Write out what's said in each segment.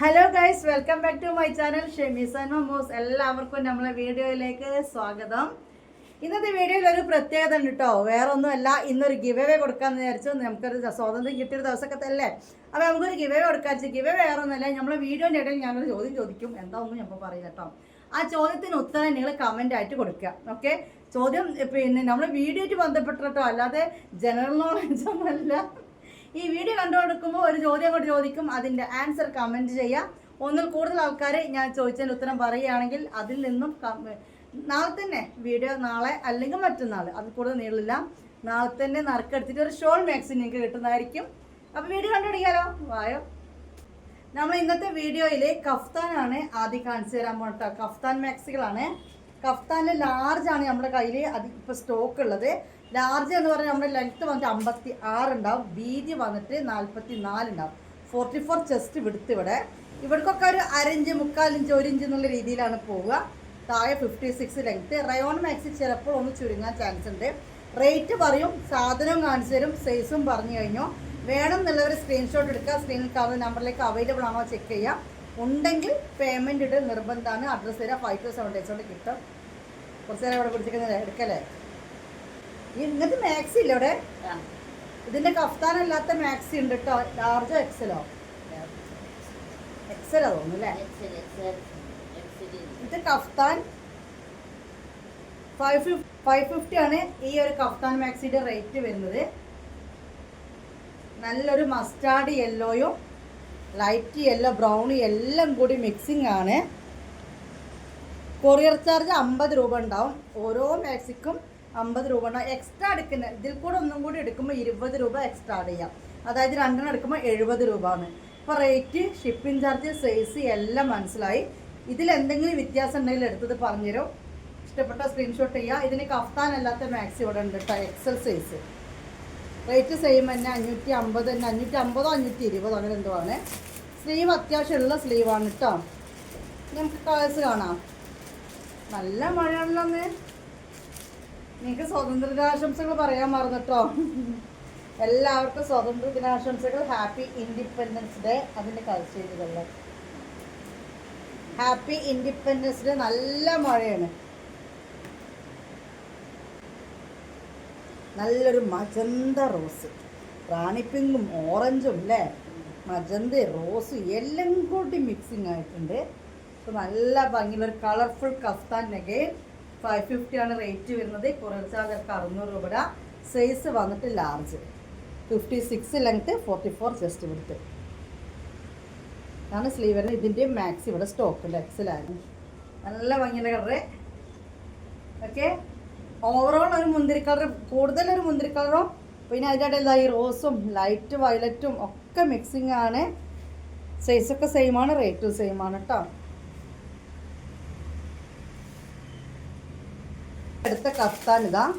Hello guys welcome back to my channel ഷെമീസ് and മമോസ് എല്ലാവർക്കും നമ്മളെ വീഡിയോയിലേക്ക് സ്വാഗതം. ഇന്നത്തെ വീഡിയോയിൽ ഒരു പ്രത്യേകത ഉണ്ട് കേട്ടോ വേറെ ഒന്നുമല്ല ഇന്നൊരു ഗിവ് അവേ കൊടുക്കാമെന്ന് വിചാരിച്ചു. നമുക്കൊരു സ്വാതന്ത്ര്യം കിട്ടിയൊരു ദിവസമൊക്കെ അല്ലേ? അപ്പോൾ നമുക്കൊരു ഗിവ് അവേ കൊടുക്കാൻ ഗിവ് അവേ വേറെ ഒന്നുമല്ല നമ്മളെ വീഡിയോന്റെ ഇടയിൽ ഞാനൊരു ചോദ്യം ചോദിക്കും. എന്താ ഒന്നും ഞാൻ പറയില്ല കേട്ടോ ആ ചോദ്യത്തിന് ഉത്തരം നിങ്ങൾ കമന്റ് ആയിട്ട് കൊടുക്കുക. ഓക്കെ ചോദ്യം പിന്നെ നമ്മൾ വീഡിയോയ്ക്ക് ബന്ധപ്പെട്ടിട്ടോ അല്ലാതെ ജനറൽ നോളജ് ഒന്നുമല്ല. ഈ വീഡിയോ കണ്ടു കൊടുക്കുമ്പോൾ ഒരു ചോദ്യം കൂടി ചോദിക്കും അതിന്റെ ആൻസർ കമന്റ് ചെയ്യാം. ഒന്നിൽ കൂടുതൽ ആൾക്കാർ ഞാൻ ചോദിച്ചതിന് ഉത്തരം പറയുകയാണെങ്കിൽ അതിൽ നിന്നും നാളെ തന്നെ വീഡിയോ നാളെ അല്ലെങ്കിൽ മറ്റന്നാൾ അത് കൂടുതൽ നീളില്ല നാളെ തന്നെ നറുക്കെടുത്തിട്ട് ഒരു ഷോൾ മാക്സിൻ നിങ്ങൾക്ക് കിട്ടുന്നതായിരിക്കും. അപ്പോൾ വീഡിയോ കണ്ടുപിടിക്കാലോ? വായോ. നമ്മൾ ഇന്നത്തെ വീഡിയോയിൽ കഫ്താനാണ് ആദ്യം കാണിച്ചു തരാൻ പോകട്ടോ കഫ്താൻ മാക്സികളാണ് കഫ്താനിൽ ലാർജാണ് നമ്മുടെ കയ്യിൽ അത് ഇപ്പോൾ സ്റ്റോക്ക് ഉള്ളത്. ലാർജ് എന്ന് പറഞ്ഞാൽ നമ്മുടെ ലെങ്ത്ത് വന്നിട്ട് അമ്പത്തി ആറ് ഉണ്ടാവും. വീതി വന്നിട്ട് നാൽപ്പത്തി നാല് ഉണ്ടാവും. ഫോർട്ടി ഫോർ ചെസ്റ്റ് വിടുത്ത് ഇവിടെ. ഇവിടേക്കൊക്കെ ഒരു അരഞ്ച് മുക്കാലിഞ്ച് ഒരു ഇഞ്ച് എന്നുള്ള രീതിയിലാണ് പോവുക. താഴെ fifty six length rayon maxi ചിലപ്പോൾ ഒന്ന് ചുരുങ്ങാൻ ചാൻസ് ഉണ്ട്. റേറ്റ് പറയും സാധനവും കാണിച്ചു തരും സൈസും പറഞ്ഞു കഴിഞ്ഞു. വേണം എന്നുള്ളവർ സ്ക്രീൻഷോട്ട് എടുക്കുക സ്ക്രീനിൽ കാണുന്ന നമ്പറിലേക്ക് അവൈലബിൾ ആണോ ചെക്ക് ചെയ്യാം. ഉണ്ടെങ്കിൽ പേയ്മെന്റ് ഇട്ട് നിർബന്ധമാണ്. അഡ്രസ്സ് തരാം ഫൈവ് ടു സെവൻ ഡേയ്സ് കൊണ്ട് കിട്ടും. കുറച്ച് നേരം ഇവിടെ പിടിച്ചിരിക്കുന്നത് എടുക്കല്ലേ? ഇങ്ങനത്തെ മാക്സി ഇല്ല ഇവിടെ ഇതിന്റെ കഫ്താനല്ലാത്ത മാക്സി ഉണ്ട് കേട്ടോ ലാർജ് എക്സലോ എക്സലോ തോന്നുന്നു അല്ലേ? ഇത് കഫ്താൻ ഫൈവ് ഫിഫ് ഫൈവ് ഫിഫ്റ്റി ആണ് ഈ ഒരു കഫ്താൻ മാക്സിയുടെ റേറ്റ് വരുന്നത്. നല്ലൊരു മസ്റ്റാർഡ് യെല്ലോയും ലൈറ്റ് യെല്ലോ ബ്രൗൺ എല്ലാം കൂടി മിക്സിംഗ് ആണ്. കൊറിയർ ചാർജ് അമ്പത് രൂപ ഉണ്ടാവും. ഓരോ മാക്സിക്കും അമ്പത് രൂപ ഉണ്ടാവും എക്സ്ട്രാ എടുക്കുന്ന. ഇതിൽ കൂടെ ഒന്നും കൂടി എടുക്കുമ്പോൾ ഇരുപത് രൂപ എക്സ്ട്രാ ആഡ് ചെയ്യാം. അതായത് രണ്ടെണ്ണം എടുക്കുമ്പോൾ എഴുപത് രൂപ ആണ് ഇപ്പോൾ റേറ്റ് ഷിപ്പിംഗ് ചാർജ് സൈസ് എല്ലാം മനസ്സിലായി. ഇതിൽ എന്തെങ്കിലും വ്യത്യാസം ഉണ്ടെങ്കിൽ എടുത്തത് പറഞ്ഞുതരും? ഇഷ്ടപ്പെട്ട സ്ക്രീൻഷോട്ട് ചെയ്യുക ഇതിന് കഫ്താൻ അല്ലാത്ത മാക്സി ഇവിടെ ഉണ്ട് കേട്ടോ എക്സൽ സൈസ് റേറ്റ് സെയിം തന്നെ അഞ്ഞൂറ്റി അമ്പത് തന്നെ. അഞ്ഞൂറ്റി അമ്പതോ അഞ്ഞൂറ്റി ഇരുപതോ അങ്ങനെ എന്തോ ആണ്. സ്ലീവ് അത്യാവശ്യമുള്ള സ്ലീവാണ് കേട്ടോ നമുക്ക് കളേഴ്സ് കാണാം. നല്ല മഴയാണല്ലോ അന്ന്. നിങ്ങൾക്ക് സ്വതന്ത്ര ദിനാശംസകൾ പറയാൻ മറന്നിട്ടോ? എല്ലാവർക്കും സ്വാതന്ത്ര്യ ദിനാശംസകൾ ഹാപ്പി ഇൻഡിപെൻഡൻസ് ഡേ അതിന്റെ കളർ ഹാപ്പി ഇൻഡിപെൻഡൻസ് ഡേ നല്ല മഴയാണ്. നല്ലൊരു മജന്ത റോസ്. റാണിപ്പിങ്കും ഓറഞ്ചും അല്ലേ? മജന്ത റോസ് എല്ലാം കൂടി മിക്സിങ് ആയിട്ടുണ്ട്. അപ്പോൾ നല്ല ഭംഗിയുള്ള ഒരു കളർഫുൾ കഫ്താൻ നെഗെ ഫൈവ് ഫിഫ്റ്റി ആണ് റേറ്റ് വരുന്നത്. കുറേ ചാർജർക്ക് അറുന്നൂറ് രൂപ സൈസ് വന്നിട്ട് large fifty six length forty four just വിടുത്ത് ഇതാണ് സ്ലീവ് വരുന്നത് ഇതിന്റെ മാക്സ് ഇവിടെ സ്റ്റോക്കുണ്ട് എക്സലായിരുന്നു നല്ല ഭംഗിയുള്ള കളറ്. ഓക്കെ ഓവറോൾ ഒരു മുന്തിരി കളർ കൂടുതലൊരു മുന്തിരി കളറും പിന്നെ അതിന്റെ ഇടയിൽ ഈ റോസും ലൈറ്റ് വയലറ്റും ഒക്കെ മിക്സിംഗ് ആണ്. സൈസൊക്കെ സെയിം ആണ് റേറ്റും സെയിം ആണ് കേട്ടോ അടുത്ത കഫ്താൻ ഇതാ.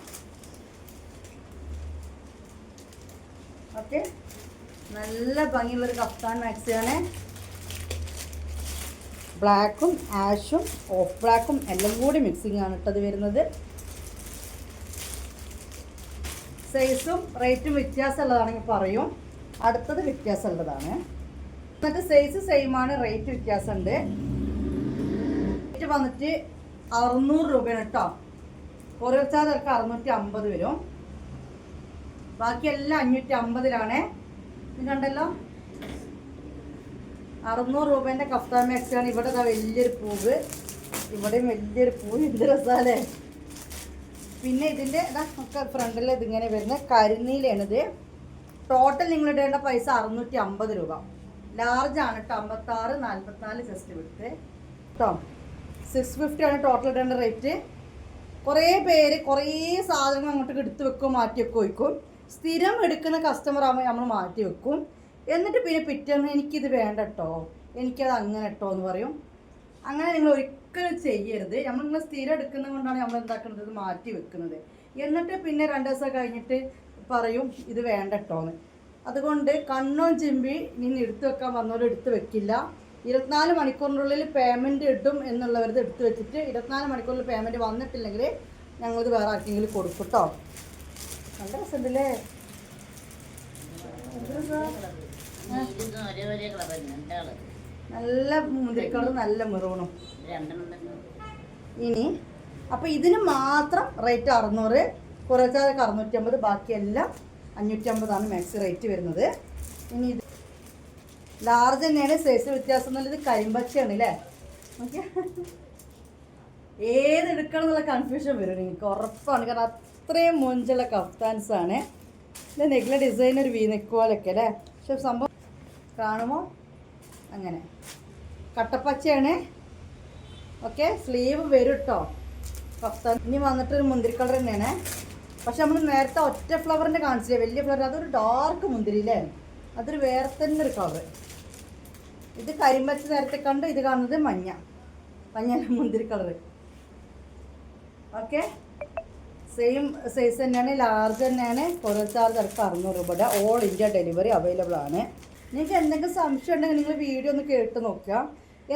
ഓക്കെ. നല്ല ഭംഗിയുള്ളൊരു കഫ്താൻ മാക്സിയാണ്. ബ്ലാക്കും ആഷും ഓഫ് ബ്ലാക്കും എല്ലാം കൂടി മിക്സിംഗ് ആണ് ഇട്ടത് വരുന്നത്. സൈസും റേറ്റും വ്യത്യാസമുള്ളതാണെങ്കിൽ പറയും. അടുത്തത് വ്യത്യാസമുള്ളതാണ്. എന്നിട്ട് സൈസ് സെയിം ആണ് റേറ്റ് വ്യത്യാസമുണ്ട്. റേറ്റ് വന്നിട്ട് അറുന്നൂറ് രൂപയാണ് കേട്ടോ. കൊറിയർ ചാർജ് ഒക്കെ അറുന്നൂറ്റി അമ്പത് വരും. ബാക്കിയെല്ലാം അഞ്ഞൂറ്റി അമ്പതിലാണേ ഇത് കണ്ടല്ലോ? അറുന്നൂറ് രൂപേന്റെ കഫ്താൻ മാക്സിയാണ് ഇവിടെ വലിയൊരു പൂവ്. ഇവിടെയും വലിയൊരു പൂവ്. എന്ത് രസാലേ പിന്നെ ഇതിന്റെ ഇതാ ഒക്കെ ഫ്രണ്ടിൽ ഇതിങ്ങനെ വരുന്ന കരിനീലാണിത്. ടോട്ടൽ നിങ്ങൾ ഇടേണ്ട പൈസ അറുന്നൂറ്റി അമ്പത് രൂപ. ലാർജ് ആണ് കേട്ടോ അമ്പത്താറ് നാൽപ്പത്തിനാല് ജസ്റ്റ് വിട്ട്. കേട്ടോ സിക്സ് ഫിഫ്റ്റി ആണ് ടോട്ടൽ ഇടേണ്ട റേറ്റ് കുറേ പേര് കുറേ സാധനങ്ങൾ അങ്ങോട്ട് എടുത്തു വെക്കും മാറ്റി വെക്കും വയ്ക്കും സ്ഥിരം എടുക്കുന്ന കസ്റ്റമർ ആകുമ്പോൾ നമ്മൾ മാറ്റി വെക്കും. എന്നിട്ട് പിന്നെ പിറ്റേന്ന് എനിക്കിത് വേണ്ട കേട്ടോ എനിക്കത് അങ്ങനെ കേട്ടോ എന്ന് പറയും. അങ്ങനെ നിങ്ങൾ ഒരിക്കലും ചെയ്യരുത്. നമ്മൾ നിങ്ങൾ സ്ഥിരം എടുക്കുന്ന കൊണ്ടാണ് നമ്മൾ എന്താക്കുന്നത്? ഇത് മാറ്റി വെക്കുന്നത്. എന്നിട്ട് പിന്നെ രണ്ട് ദിവസം കഴിഞ്ഞിട്ട് പറയും ഇത് വേണ്ട കേട്ടോ എന്ന് അതുകൊണ്ട് കണ്ണോ ചിമ്പി നിന്ന് എടുത്തു വെക്കാൻ വന്നവരും എടുത്തു വെക്കില്ല. ഇരുപത്തിനാല് മണിക്കൂറിനുള്ളിൽ പേയ്മെന്റ് ഇടും എന്നുള്ളവരത് എടുത്ത് വെച്ചിട്ട് ഇരുപത്തിനാല് മണിക്കൂറിൽ പേയ്മെന്റ് വന്നിട്ടില്ലെങ്കിൽ ഞങ്ങളിത് വേറെ ആർക്കെങ്കിലും കൊടുക്കും കേട്ടോ നല്ല രസമുണ്ടല്ലേ? നല്ല മുന്തിരിക്കളർ നല്ല മെറൂണും. ഇനി അപ്പോൾ ഇതിന് മാത്രം റേറ്റ് അറുന്നൂറ് കുറച്ചാൽ അറുന്നൂറ്റമ്പത് ബാക്കിയെല്ലാം അഞ്ഞൂറ്റമ്പതാണ് മാക്സി റേറ്റ് വരുന്നത്. ഇനി ലാർജ് തന്നെയാണ് സൈസ് വ്യത്യാസം എന്നുള്ളത് കരിമ്പച്ചയാണ് അല്ലേ ഓക്കെ. ഏത് എടുക്കണം എന്നുള്ള കൺഫ്യൂഷൻ വരും നിങ്ങൾക്ക് ഉറപ്പാണ്. കാരണം അത്രയും മുഞ്ചുള്ള കഫ്താൻസ് ആണ്. ഇത് നെക്കിലെ ഡിസൈൻ ഒരു വീ നെക്ക് പോലൊക്കെ അല്ലേ പക്ഷെ സംഭവം കാണുമോ? അങ്ങനെ. കട്ടപ്പച്ചയാണ്. ഓക്കെ. സ്ലീവ് വരും കേട്ടോ കഫ്താൻ ഇനി വന്നിട്ടൊരു മുന്തിരി കളർ തന്നെയാണ്. പക്ഷെ നമ്മൾ നേരത്തെ ഒറ്റ ഫ്ലവറിന്റെ കാണിച്ചില്ലേ? വലിയ ഫ്ലവർ അതൊരു ഡാർക്ക് മുന്തിരി അല്ലേ അതൊരു വേറെ തന്നെ ഒരു കളർ ഇത് കരിമ്പച്ച നേരത്തെ കണ്ട് ഇത് കാണുന്നത് മഞ്ഞ. മഞ്ഞ മുന്തിരി കളർ ഓക്കെ? സെയിം സൈസ് തന്നെയാണ് ലാർജ് തന്നെയാണ്. കുറേ ചാർജ് അടക്കം അറുന്നൂറ് രൂപയുടെ ഓൾ ഇന്ത്യ ഡെലിവറി അവൈലബിൾ ആണ്. നിങ്ങൾക്ക് എന്തെങ്കിലും സംശയം ഉണ്ടെങ്കിൽ നിങ്ങൾ വീഡിയോ ഒന്ന് കേട്ട് നോക്കുക.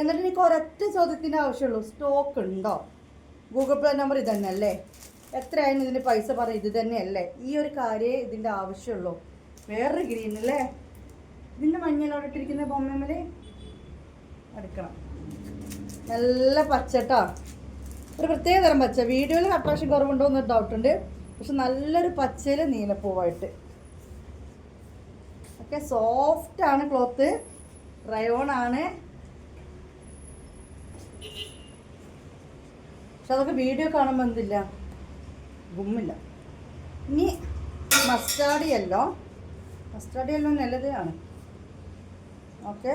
എന്നിട്ട് എനിക്ക് ഒരൊറ്റ ചോദ്യത്തിന്റെ ആവശ്യമുള്ളൂ. സ്റ്റോക്ക് ഉണ്ടോ? ഗൂഗിൾ പേ നമ്പർ ഇത് തന്നെ അല്ലേ എത്രയായാലും ഇതിന്റെ പൈസ പറയും ഇത് തന്നെയല്ലേ? ഈ ഒരു കാര്യമേ ഇതിന്റെ ആവശ്യമുള്ളൂ. വേറൊരു ഗ്രീൻ അല്ലേ ഇതിന്റെ മഞ്ഞളോടെ ഇട്ടിരിക്കുന്ന ബൊമ്മമ്മൽ എടുക്കണം. നല്ല പച്ചട്ടാ. ഒരു പ്രത്യേക തരം പച്ച. വീഡിയോയിൽ അട്രാക്ഷൻ കുറവുണ്ടോ എന്നൊരു ഡൗട്ട് ഉണ്ട്. പക്ഷെ നല്ലൊരു പച്ചയിൽ നീലപ്പൂവായിട്ട്. ഒക്കെ സോഫ്റ്റ് ആണ് ക്ലോത്ത് റയോൺ ആണ്. പക്ഷെ അതൊക്കെ വീഡിയോ കാണുമ്പോൾ എന്തില്ല? ഗുമ്മില്ല. ഇനി മസ്റ്റാർഡ് യെല്ലോ മസ്റ്റാർഡ് യെല്ലോ നല്ലതാണ് ഓക്കെ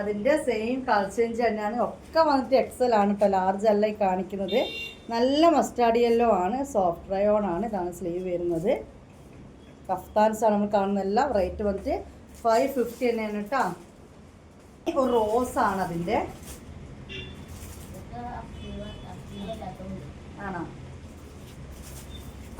അതിന്റെ സെയിം കളർ ചേഞ്ച് തന്നെയാണ്. ഒക്കെ വന്നിട്ട് എക്സൽ ആണ് ഇപ്പോൾ ലാർജ് അല്ല ഈ കാണിക്കുന്നത്. നല്ല മസ്റ്റാർഡ് യെല്ലോ ആണ് സോഫ്റ്റ് റയോൺ ആണ് ഇതാണ് സ്ലീവ് വരുന്നത്. കഫ്താൻസ് ആണ് നമ്മൾ കാണുന്ന എല്ലാം റേറ്റ് വന്നിട്ട് ഫൈവ് ഫിഫ്റ്റി തന്നെയാണ് കേട്ടോ. ഒരു റോസ് ആണ് അതിന്റെ. ആണോ?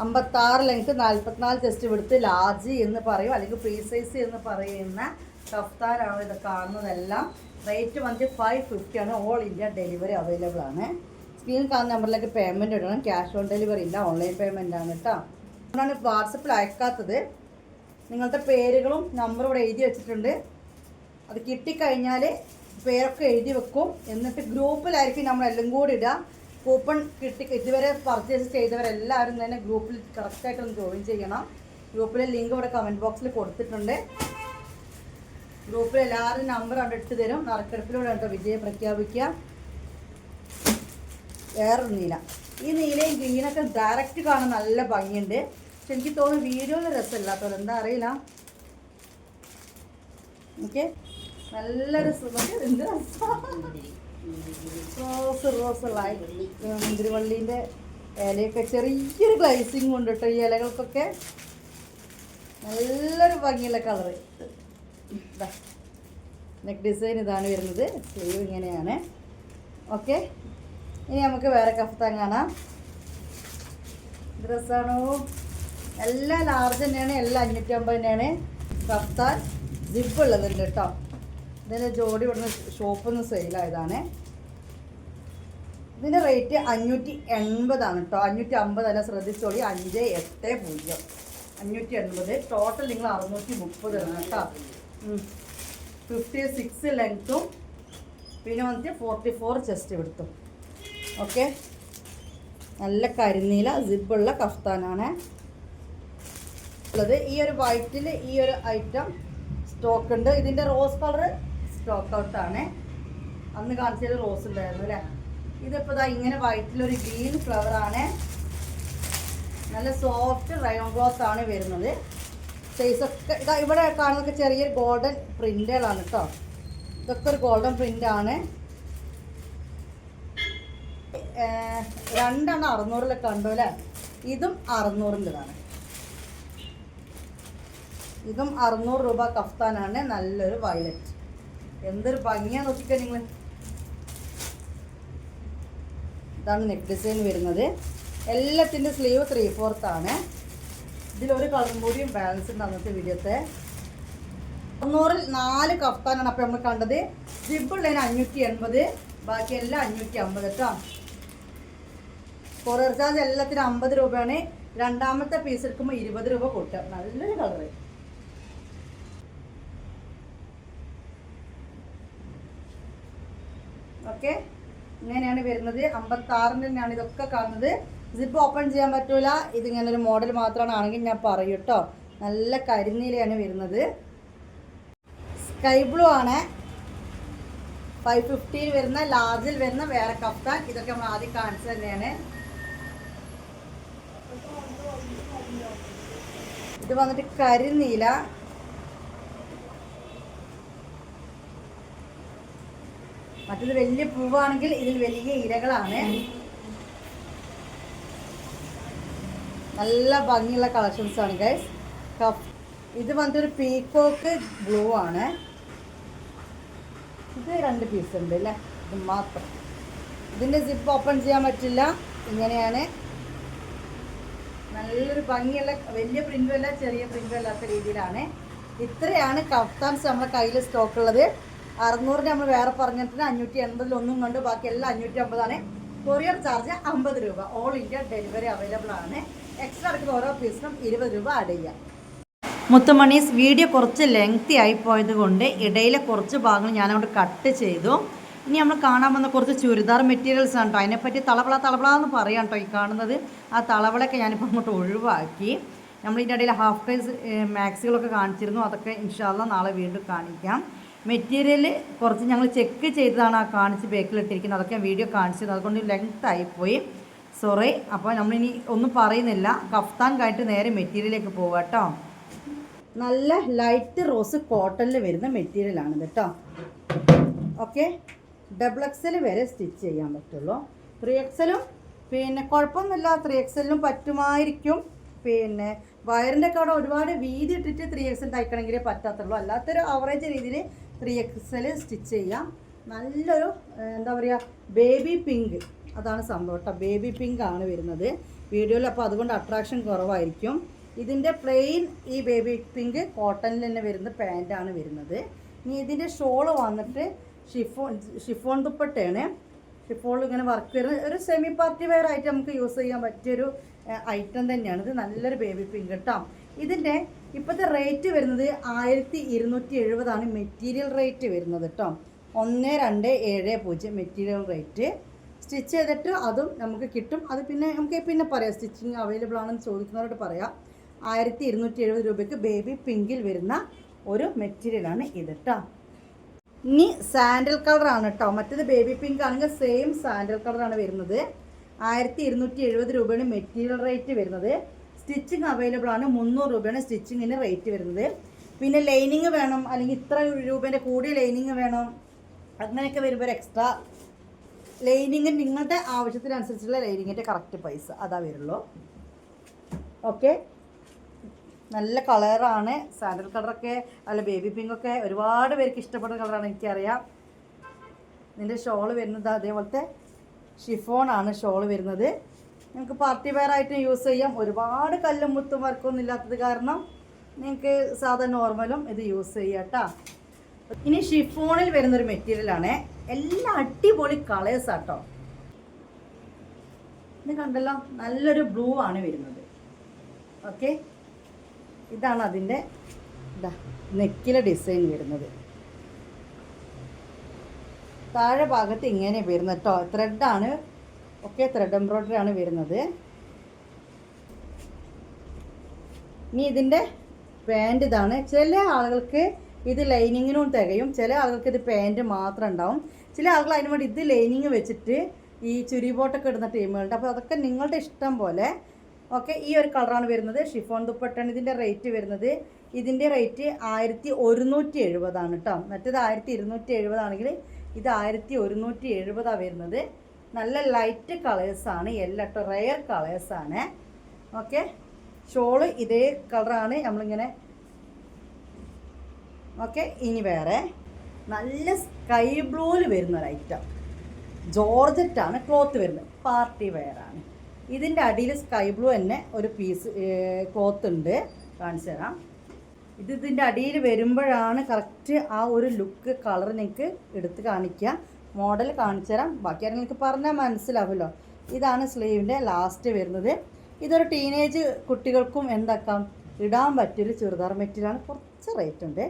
അമ്പത്താറ് ലെങ്ത് നാൽപ്പത്തിനാല് ടെസ്റ്റ് എടുത്ത് ലാർജ് എന്ന് പറയും. അല്ലെങ്കിൽ ഫ്രീ സൈസ് എന്ന് പറയുന്ന കഫ്താനാണ് ഇത് കാണുന്നതെല്ലാം. റേറ്റ് വന്നിട്ട് ഫൈവ് ഫിഫ്റ്റി ആണ്. ഓൾ ഇന്ത്യ ഡെലിവറി അവൈലബിൾ ആണ്. സ്ക്രീനിൽ കാണുന്ന നമ്പറിലേക്ക് പേയ്മെന്റ് ഇടണം. ക്യാഷ് ഓൺ ഡെലിവറി ഇല്ല. ഓൺലൈൻ പേയ്മെന്റ് ആണ് കേട്ടോ അതുകൊണ്ടാണ് വാട്സപ്പിൽ അയക്കാത്തത്. നിങ്ങളുടെ പേരുകളും നമ്പറും ഇവിടെ എഴുതി വെച്ചിട്ടുണ്ട്. അത് കിട്ടിക്കഴിഞ്ഞാൽ പേരൊക്കെ എഴുതി വെക്കും. എന്നിട്ട് ഗ്രൂപ്പിലായിരിക്കും നമ്മൾ എല്ലാം കൂടി ഇടുക. കൂപ്പൺ കിട്ടി ഇതുവരെ പർച്ചേസ് ചെയ്തവരെല്ലാവരും തന്നെ ഗ്രൂപ്പിൽ കറക്റ്റായിട്ട് ഒന്ന് ജോയിൻ ചെയ്യണം. ഗ്രൂപ്പിലെ ലിങ്ക് ഇവിടെ കമന്റ് ബോക്സിൽ കൊടുത്തിട്ടുണ്ട്. ഗ്രൂപ്പിൽ എല്ലാവരും നമ്പർ കണ്ടെടുത്ത് തരും. നറുക്കെടുപ്പിലൂടെ കേട്ടോ വിജയം പ്രഖ്യാപിക്കുക വേറെ നീല. ഈ നീലയും ഗ്രീനൊക്കെ ഡയറക്റ്റ് കാണാൻ നല്ല ഭംഗിയുണ്ട്. പക്ഷെ എനിക്ക് തോന്നുന്നു വീഡിയോയിൽ രസമില്ലാത്തത് എന്താ അറിയില്ല. ഓക്കെ നല്ലൊരു രസം. റോസ് റോസ് മുന്തിരിവള്ളീന്റെ ഇലയൊക്കെ ചെറിയൊരു ഗ്ലൈസിങ് ഉണ്ട് കേട്ടോ ഈ ഇലകൾക്കൊക്കെ. നല്ലൊരു ഭംഗിയുള്ള കളറ് നെക്ക് ഡിസൈൻ ഇതാണ് വരുന്നത്. സ്ലീവ് ഇങ്ങനെയാണ്. ഓക്കെ ഇനി നമുക്ക് വേറെ കഫ്താൻ കാണാം. ഡ്രസ്സാണോ? എല്ലാം ലാർജ് തന്നെയാണ് എല്ലാം അഞ്ഞൂറ്റമ്പത് തന്നെയാണ്. കഫ്താൻ ജിപ്പ് ഉള്ളതുണ്ട് കേട്ടോ. ഇതിന്റെ ജോഡി ഇവിടുന്ന് ഷോപ്പിൽ നിന്ന് സെയിലായതാണ് ഇതിന്റെ റേറ്റ് അഞ്ഞൂറ്റി എൺപതാണ് കേട്ടോ. അഞ്ഞൂറ്റി അമ്പതല്ല ശ്രദ്ധിച്ചോളി. അഞ്ച് എട്ട് പൂജ്യം. അഞ്ഞൂറ്റി എൺപത് ടോട്ടൽ നിങ്ങൾ അറുന്നൂറ്റി മുപ്പത് കേട്ടോ. ഫിഫ്റ്റി സിക്സ് ലെങ്ത്തും പിന്നെ വന്നിട്ട് ഫോർട്ടി ഫോർ ചെസ്റ്റ് എടുത്തും ഓക്കെ നല്ല കരിനീല സിബുള്ള കഫ്താനാണ്. ഉള്ളത് ഈ ഒരു വൈറ്റിൽ ഈ ഒരു ഐറ്റം സ്റ്റോക്ക് ഉണ്ട്. ഇതിന്റെ റോസ് കളർ സ്റ്റോക്ക് ഔട്ടാണ് അന്ന് കാണിച്ചത് റോസ് ഉണ്ടായിരുന്നു അല്ലേ? ഇതിപ്പോൾ ഇതാ ഇങ്ങനെ വൈറ്റിലൊരു ഗ്രീൻ ഫ്ലവർ ആണ്. നല്ല സോഫ്റ്റ് റയോൺ ക്ലോത്ത് ആണ് വരുന്നത്. സൈസ് ഒക്കെ ഇതാ ഇവിടെ കാണുന്നൊക്കെ ചെറിയ ഗോൾഡൻ പ്രിന്റുകളാണ് കേട്ടോ ഇതൊക്കെ ഒരു ഗോൾഡൻ ഏർ രണ്ടെണ്ണം അറുന്നൂറിലൊക്കെ ഉണ്ടോ അല്ലേ? ഇതും അറുന്നൂറിന്റെതാണ് ഇതും അറുന്നൂറ് രൂപ കഫ്താനാണ്. നല്ലൊരു വയലറ്റ് എന്തൊരു ഭംഗിയാ നോക്കിക്കോ നിങ്ങൾ ഇതാണ് നെക്ക് ഡിസൈൻ വരുന്നത്. എല്ലാത്തിന്റെ സ്ലീവ് ത്രീ ഫോർത്താണ് ഇതിലൊരു കളറും കൂടിയും ബാലൻസ് ഉണ്ട് അന്നത്തെ വീഡിയോത്തെ തൊണ്ണൂറിൽ നാല് കഫ്താനാണ് അപ്പം നമ്മൾ കണ്ടത്. ജിബിള്ളതിന് അഞ്ഞൂറ്റി എൺപത് ബാക്കി എല്ലാം അഞ്ഞൂറ്റി അമ്പത് കേട്ടോ കൊറിയർ ചാർജ് എല്ലാത്തിനും അമ്പത് രൂപയാണ്. രണ്ടാമത്തെ പീസ് എടുക്കുമ്പോൾ ഇരുപത് രൂപ കൂട്ടുക. നല്ലൊരു കളറ്. ഓക്കെ ഇങ്ങനെയാണ് വരുന്നത്. അമ്പത്താറിന് തന്നെയാണ് ഇതൊക്കെ കാണുന്നത്. സിപ്പ് ഓപ്പൺ ചെയ്യാൻ പറ്റൂല. ഇതിങ്ങനെ ഒരു മോഡൽ മാത്രമാണ് ആണെങ്കിൽ ഞാൻ പറയും കേട്ടോ നല്ല കരിനീലയാണ് വരുന്നത്. സ്കൈ ബ്ലൂ ആണ്. ഫൈവ് ഫിഫ്റ്റിയിൽ വരുന്ന ലാർജിൽ വരുന്ന വേറെ കഫ്താൻ ഇതൊക്കെ നമ്മൾ ആദ്യം കാണിച്ചു തന്നെയാണ്. ഇത് വന്നിട്ട് കരിനീല. മറ്റത് വലിയ പൂവാണെങ്കിൽ ഇതിൽ വലിയ ഇലകളാണ്. നല്ല ഭംഗിയുള്ള കളക്ഷൻസ് ആണ് ഗൈസ് ഇത് വന്നിട്ട് ഒരു പീക്കോക്ക് ബ്ലൂ ആണ്. ഇത് രണ്ട് പീസ് ഉണ്ട് അല്ലേ ഇത് മാത്രം. ഇതിന്റെ സിപ്പ് ഓപ്പൺ ചെയ്യാൻ പറ്റില്ല. ഇങ്ങനെയാണ്. നല്ലൊരു ഭംഗിയുള്ള വലിയ പ്രിന്റും അല്ല ചെറിയ പ്രിന്റും അല്ലാത്ത രീതിയിലാണ്. ഇത്രയാണ് കഫ്താൻസ് നമ്മുടെ കയ്യിൽ സ്റ്റോക്ക് ഉള്ളത്. അറുന്നൂറിന് നമ്മൾ വേറെ പറഞ്ഞിട്ടുണ്ട്. അഞ്ഞൂറ്റി എൺപതിൽ ഒന്നും കൊണ്ട്. ബാക്കി എല്ലാം അഞ്ഞൂറ്റി അമ്പതാണ് കൊറിയർ ചാർജ് അമ്പത് രൂപ. ഓൾ ഇന്ത്യ ഡെലിവറി അവൈലബിൾ ആണ്. എക്സ്ട്രാ ഓരോ ആഡ് ചെയ്യാം. മുത്തുമണീസ് വീഡിയോ കുറച്ച് ലെങ്തി ആയി പോയത് കൊണ്ട് ഇടയിലെ കുറച്ച് ഭാഗങ്ങൾ ഞാനവിടെ കട്ട് ചെയ്തു. ഇനി നമ്മൾ കാണാൻ വന്ന കുറച്ച് ചുരിദാർ മെറ്റീരിയൽസ് ആണ് കേട്ടോ അതിനെപ്പറ്റി തളവള തളവള എന്ന് പറയാം കേട്ടോ ഈ കാണുന്നത്. ആ തളവളൊക്കെ ഞാനിപ്പോൾ അങ്ങോട്ട് ഒഴിവാക്കി. നമ്മൾ ഇതിന്റെ ഇടയിൽ ഹാഫ് പ്രൈസ് മാക്സികളൊക്കെ കാണിച്ചിരുന്നു. അതൊക്കെ ഇൻഷാല്ല നാളെ വീണ്ടും കാണിക്കാം. മെറ്റീരിയൽ കുറച്ച് ഞങ്ങൾ ചെക്ക് ചെയ്തതാണ് ആ കാണിച്ച് ബേക്കിലിട്ടിരിക്കുന്നത് അതൊക്കെ വീഡിയോ കാണിച്ചത് അതുകൊണ്ട് ലെങ്ത് ആയിപ്പോയി സോറി അപ്പോൾ നമ്മളിനി ഒന്നും പറയുന്നില്ല. കഫ്താൻ കഴിഞ്ഞിട്ട് നേരെ മെറ്റീരിയലിലേക്ക് പോവുക കേട്ടോ നല്ല ലൈറ്റ് റോസ് കോട്ടണിൽ വരുന്ന മെറ്റീരിയലാണ് കേട്ടോ ഓക്കെ ഡബിൾ എക്സൽ വരെ സ്റ്റിച്ച് ചെയ്യാൻ പറ്റുള്ളൂ. ത്രീ എക്സലും പിന്നെ കുഴപ്പമൊന്നുമില്ല. ത്രീ എക്സലിനും പറ്റുമായിരിക്കും. പിന്നെ വയറിന്റെ ഒക്കെ അവിടെ ഒരുപാട് വീതി ഇട്ടിട്ട് ത്രീ എക്സൽ തയ്ക്കണമെങ്കിലേ പറ്റാത്തുള്ളൂ. അല്ലാത്തൊരു ആവറേജ് രീതിയിൽ ത്രീ എക്സൽ സ്റ്റിച്ച് ചെയ്യാം. നല്ലൊരു എന്താ പറയുക ബേബി പിങ്ക് അതാണ് സംഭവം ബേബി പിങ്ക് ആണ് വരുന്നത്. വീഡിയോയിൽ അപ്പോൾ അതുകൊണ്ട് അട്രാക്ഷൻ കുറവായിരിക്കും. ഇതിന്റെ പ്ലെയിൻ ഈ ബേബി പിങ്ക് കോട്ടണിൽ തന്നെ വരുന്ന പാന്റാണ് വരുന്നത്. ഇനി ഇതിന്റെ ഷോൾ വന്നിട്ട് ഷിഫോൺ ഷിഫോൺ ദുപ്പട്ടയാണ്. ഷിഫോൾ ഇങ്ങനെ വർക്ക് വരുന്ന ഒരു സെമി പാർട്ടി വെയർ ആയിട്ട് നമുക്ക് യൂസ് ചെയ്യാൻ പറ്റിയൊരു ഐറ്റം തന്നെയാണ്. ഇത് നല്ലൊരു ബേബി പിങ്ക് കേട്ടോ. ഇതിന്റെ ഇപ്പോഴത്തെ റേറ്റ് വരുന്നത് ആയിരത്തി ഇരുന്നൂറ്റി എഴുപതാണ് മെറ്റീരിയൽ റേറ്റ് വരുന്നത് കേട്ടോ. ഒന്ന് രണ്ട് ഏഴ് പൂജ്യം. മെറ്റീരിയൽ റേറ്റ് സ്റ്റിച്ച് ചെയ്തിട്ട് അതും നമുക്ക് കിട്ടും. അത് പിന്നെ നമുക്ക് പിന്നെ പറയാം. സ്റ്റിച്ചിങ് അവൈലബിൾ ആണെന്ന് ചോദിക്കുന്നവരോട് പറയാം. ആയിരത്തി ഇരുന്നൂറ്റി എഴുപത് രൂപയ്ക്ക് ബേബി പിങ്കിൽ വരുന്ന ഒരു മെറ്റീരിയലാണ് ഇത് കേട്ടോ ഇനി സാൻഡൽ കളറാണ് കേട്ടോ മറ്റേത് ബേബി പിങ്ക് ആണെങ്കിൽ സെയിം സാൻഡൽ കളറാണ് വരുന്നത്. ആയിരത്തി ഇരുന്നൂറ്റി എഴുപത് രൂപയാണ് മെറ്റീരിയൽ റേറ്റ് വരുന്നത്. സ്റ്റിച്ചിങ് അവൈലബിൾ ആണ്. മുന്നൂറ് രൂപയാണ് സ്റ്റിച്ചിങ്ങിന് റേറ്റ് വരുന്നത്. പിന്നെ ലൈനിങ് വേണം. അല്ലെങ്കിൽ ഇത്ര രൂപേന്റെ കൂടിയ ലൈനിങ് വേണം. അങ്ങനെയൊക്കെ വരുമ്പോൾ എക്സ്ട്രാ ലൈനിങ് നിങ്ങളുടെ ആവശ്യത്തിനനുസരിച്ചുള്ള ലൈനിങ്ങിന്റെ കറക്റ്റ് പൈസ അതാ വരുള്ളൂ. ഓക്കെ നല്ല കളറാണ് സാൻഡൽ കളറൊക്കെ അല്ല ബേബി പിങ്ക് ഒക്കെ ഒരുപാട് പേർക്ക് ഇഷ്ടപ്പെടുന്ന കളറാണ് എനിക്കറിയാം. ഇതിന്റെ ഷോൾ വരുന്നത് അതേപോലത്തെ ഷിഫോണാണ് ഷോൾ വരുന്നത്. നിങ്ങൾക്ക് പാർട്ടി വെയർ ആയിട്ട് യൂസ് ചെയ്യാം. ഒരുപാട് കല്ലും മുത്തും വർക്കൊന്നും ഇല്ലാത്തത് കാരണം നിങ്ങൾക്ക് സാധാ നോർമലും ഇത് യൂസ് ചെയ്യാം കേട്ടോ ഇനി ഷിഫോണിൽ വരുന്ന ഒരു മെറ്റീരിയലാണ് എല്ലാം അടിപൊളി കളേഴ്സ് ആട്ടോ. ഇത് കണ്ടല്ലോ? നല്ലൊരു ബ്ലൂ ആണ് വരുന്നത്. ഓക്കെ ഇതാണ് അതിന്റെ ഇതാ നെക്കിലെ ഡിസൈൻ വരുന്നത്. താഴെ ഭാഗത്ത് ഇങ്ങനെ വരുന്നത് കേട്ടോ ത്രെഡാണ് ഒക്കെ ത്രെഡ് എംബ്രോയ്ഡറി ആണ് വരുന്നത്. ഇനി ഇതിന്റെ പാന്റ് ഇതാണ്. ചില ആളുകൾക്ക് ഇത് ലൈനിങ്ങിനും തികയും. ചില ആളുകൾക്ക് ഇത് പാന്റ് മാത്രം ഉണ്ടാവും. ചില ആളുകൾ അതിന് വേണ്ടി ഇത് ലൈനിങ് വെച്ചിട്ട് ഈ ചുരി ബോട്ടൊക്കെ ഇടുന്ന ടീമുകളുണ്ട് അപ്പോൾ അതൊക്കെ നിങ്ങളുടെ ഇഷ്ടം പോലെ. ഓക്കെ ഈ ഒരു കളറാണ് വരുന്നത്. ഷിഫോൺ ദുപ്പട്ടാണ് ഇതിന്റെ റേറ്റ് വരുന്നത്. ഇതിന്റെ റേറ്റ് ആയിരത്തി ഒരുന്നൂറ്റി എഴുപതാണ് കേട്ടോ മറ്റേത് ആയിരത്തി ഇരുന്നൂറ്റി എഴുപതാണെങ്കിൽ ഇത് ആയിരത്തി ഒരുന്നൂറ്റി എഴുപതാണ് വരുന്നത്. നല്ല ലൈറ്റ് കളേഴ്സാണ് എല്ലാം കേട്ടോ റെയർ കളേഴ്സാണ് ഓക്കെ ഷോൾ ഇതേ കളറാണ് നമ്മളിങ്ങനെ ഓക്കെ ഇനി വേറെ. നല്ല സ്കൈ ബ്ലൂവിൽ വരുന്ന ഒരു ഐറ്റം ജോർജറ്റാണ് ക്ലോത്ത് വരുന്നത്. പാർട്ടി വെയറാണ് ഇതിന്റെ അടിയിൽ സ്കൈ ബ്ലൂ തന്നെ ഒരു പീസ് ക്ലോത്ത് ഉണ്ട്. കാണിച്ചു തരാം. ഇത് ഇതിന്റെ അടിയിൽ വരുമ്പോഴാണ് കറക്റ്റ് ആ ഒരു ലുക്ക് കളർ നിങ്ങൾക്ക് എടുത്ത് കാണിക്കുക. മോഡൽ കാണിച്ചു തരാം. ബാക്കി നിങ്ങൾക്ക് പറഞ്ഞാൽ മനസ്സിലാവുമല്ലോ. ഇതാണ് സ്ലീവിന്റെ ലാസ്റ്റ് വരുന്നത്. ഇതൊരു ടീനേജ് കുട്ടികൾക്കും എന്താക്കാം? ഇടാൻ പറ്റിയൊരു ചുരിദാർ മെറ്റീരിയലാണ് കുറച്ച് റേറ്റ് ഉണ്ട്.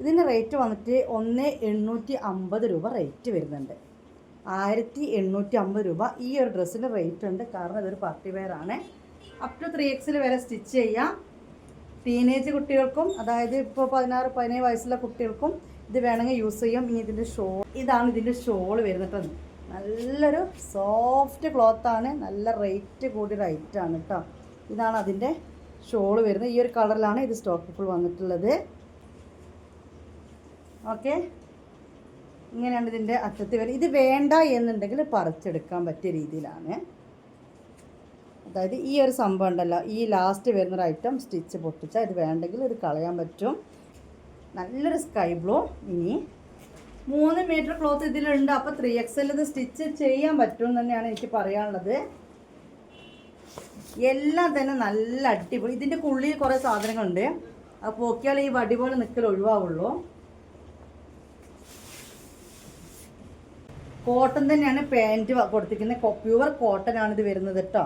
ഇതിന്റെ റേറ്റ് വന്നിട്ട് ഒന്ന് എണ്ണൂറ്റി അമ്പത് രൂപ റേറ്റ് വരുന്നുണ്ട്. ആയിരത്തി എണ്ണൂറ്റി അമ്പത് രൂപ ഈ ഒരു ഡ്രസ്സിന് റേറ്റ് ഉണ്ട്. കാരണം ഇതൊരു പാർട്ടി വെയർ ആണ്. അപ് ടു ത്രീ എക്സിൽ വരെ സ്റ്റിച്ച് ചെയ്യാം. ടീനേജ് കുട്ടികൾക്കും അതായത് ഇപ്പോൾ പതിനാറ് പതിനേഴ് വയസ്സുള്ള കുട്ടികൾക്കും ഇത് വേണമെങ്കിൽ യൂസ് ചെയ്യാം. ഇനി ഇതിന്റെ ഷോൾ ഇതാണ് ഇതിന്റെ ഷോൾ വരുന്നത് നല്ലൊരു സോഫ്റ്റ് ക്ലോത്താണ് നല്ല റേറ്റ് കൂടി റൈറ്റാണ് കേട്ടോ. ഇതാണ് അതിന്റെ ഷോൾ വരുന്നത്. ഈ ഒരു കളറിലാണ് ഇത് സ്റ്റോക്ക് ഫുൾ വന്നിട്ടുള്ളത്. ഓക്കെ? ഇങ്ങനെയാണ് ഇതിന്റെ അറ്റത്ത് വരെ ഇത് വേണ്ട എന്നുണ്ടെങ്കിൽ പറിച്ചെടുക്കാൻ പറ്റിയ രീതിയിലാണ്. അതായത് ഈ ഒരു സംഭവം ഉണ്ടല്ലോ. ഈ ലാസ്റ്റ് വരുന്നൊരു ഐറ്റം സ്റ്റിച്ച് പൊട്ടിച്ചാൽ ഇത് വേണ്ടെങ്കിൽ ഇത് കളയാൻ പറ്റും. നല്ലൊരു സ്കൈ ബ്ലൂ ഇനി മൂന്ന് മീറ്റർ ക്ലോത്ത് ഇതിലുണ്ട്. അപ്പോൾ ത്രീ എക്സ് ഇത് സ്റ്റിച്ച് ചെയ്യാൻ പറ്റും തന്നെയാണ് എനിക്ക് പറയാനുള്ളത്. എല്ലാം തന്നെ നല്ല അടിപൊളി. ഇതിന്റെ ഉള്ളിൽ കുറേ സാധനങ്ങളുണ്ട്. അപ്പോൾ നോക്കിയാൽ ഈ വടി പോലെ നിൽക്കൽ ഒഴിവാവുള്ളൂ. കോട്ടൺ തന്നെയാണ് പാന്റ് കൊടുത്തിരിക്കുന്നത്. പ്യുവർ കോട്ടൺ ആണ് ഇത് വരുന്നത് കേട്ടോ